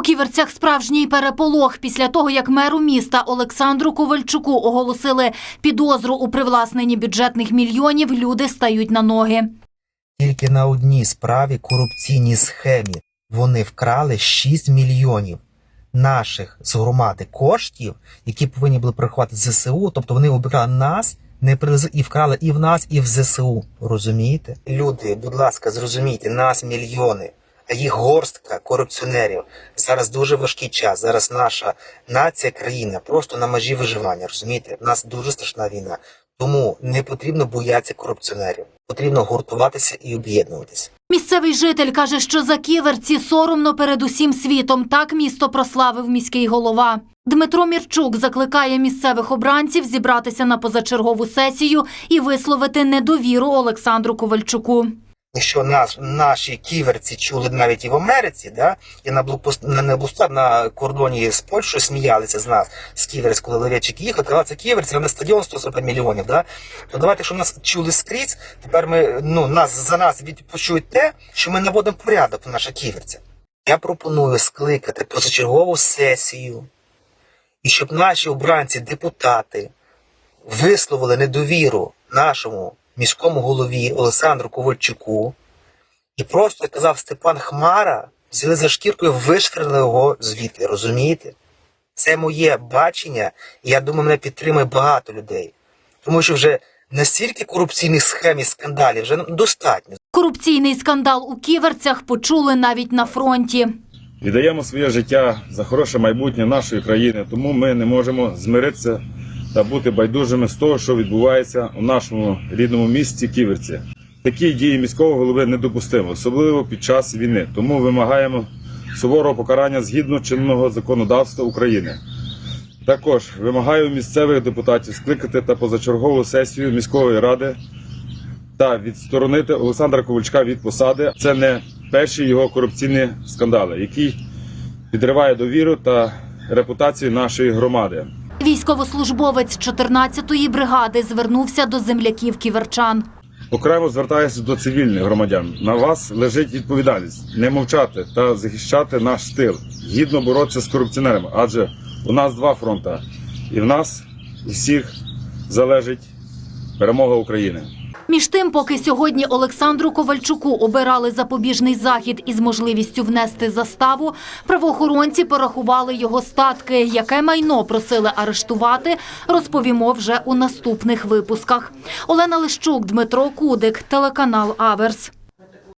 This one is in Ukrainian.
У ківерцях справжній переполох після того, як меру міста Олександру Ковальчуку оголосили підозру у привласненні бюджетних мільйонів. Люди стають на ноги. Тільки на одній справі корупційній схемі вони вкрали 6 мільйонів наших з громади коштів, які повинні були приховати ЗСУ. Тобто вони обікрали нас, не привезли і вкрали і в нас, і в ЗСУ. Розумієте? Люди, будь ласка, зрозумійте, нас мільйони, їх горстка корупціонерів. Зараз дуже важкий час. Зараз наша нація, країна просто на межі виживання. Розумієте? У нас дуже страшна війна. Тому не потрібно боятися корупціонерів. Потрібно гуртуватися і об'єднуватися. Місцевий житель каже, що за ківерці соромно перед усім світом. Так місто прославив міський голова. Дмитро Мірчук закликає місцевих обранців зібратися на позачергову сесію і висловити недовіру Олександру Ковальчуку. Якщо наш, наші ківерці чули навіть і в Америці, да, і на блокпост на, на, на кордоні з Польщею сміялися з нас, з ківерць, коли ловечик їхав, казали, це ківерці, а на стадіон 140 мільйонів. Да? То давайте, що нас чули скрізь, тепер ми, ну, нас, за нас від, почують те, що ми наводимо порядок в наша ківерця. Я пропоную скликати позачергову сесію, і щоб наші обранці, депутати, висловили недовіру нашому міському голові Олександру Ковальчуку, і просто, як казав Степан Хмара, взяли за шкіркою, вишверли його звідти, розумієте? Це моє бачення, і я думаю, мене підтримує багато людей. Тому що вже настільки корупційних схем і скандалів вже ну, достатньо. Корупційний скандал у ківерцях почули навіть на фронті. Віддаємо своє життя за хороше майбутнє нашої країни, тому ми не можемо змиритися та бути байдужими з того, що відбувається у нашому рідному місті Ківерці. Такі дії міського голови недопустимо, особливо під час війни. Тому вимагаємо суворого покарання згідно чинного законодавства України. Також вимагаю місцевих депутатів скликати та позачергову сесію міської ради та відсторонити Олександра Ковальчука від посади. Це не перші його корупційні скандали, який підриває довіру та репутацію нашої громади. Військовослужбовець 14-ї бригади звернувся до земляків ківерчан. Окремо звертаюся до цивільних громадян. На вас лежить відповідальність не мовчати та захищати наш стил, гідно боротися з корупціонерами, адже у нас два фронти, і в нас усіх залежить перемога України. Між тим, поки сьогодні Олександру Ковальчуку обирали запобіжний захід із можливістю внести заставу, правоохоронці порахували його статки. Яке майно просили арештувати, розповімо вже у наступних випусках. Олена Лищук, Дмитро Кудик, телеканал Аверс.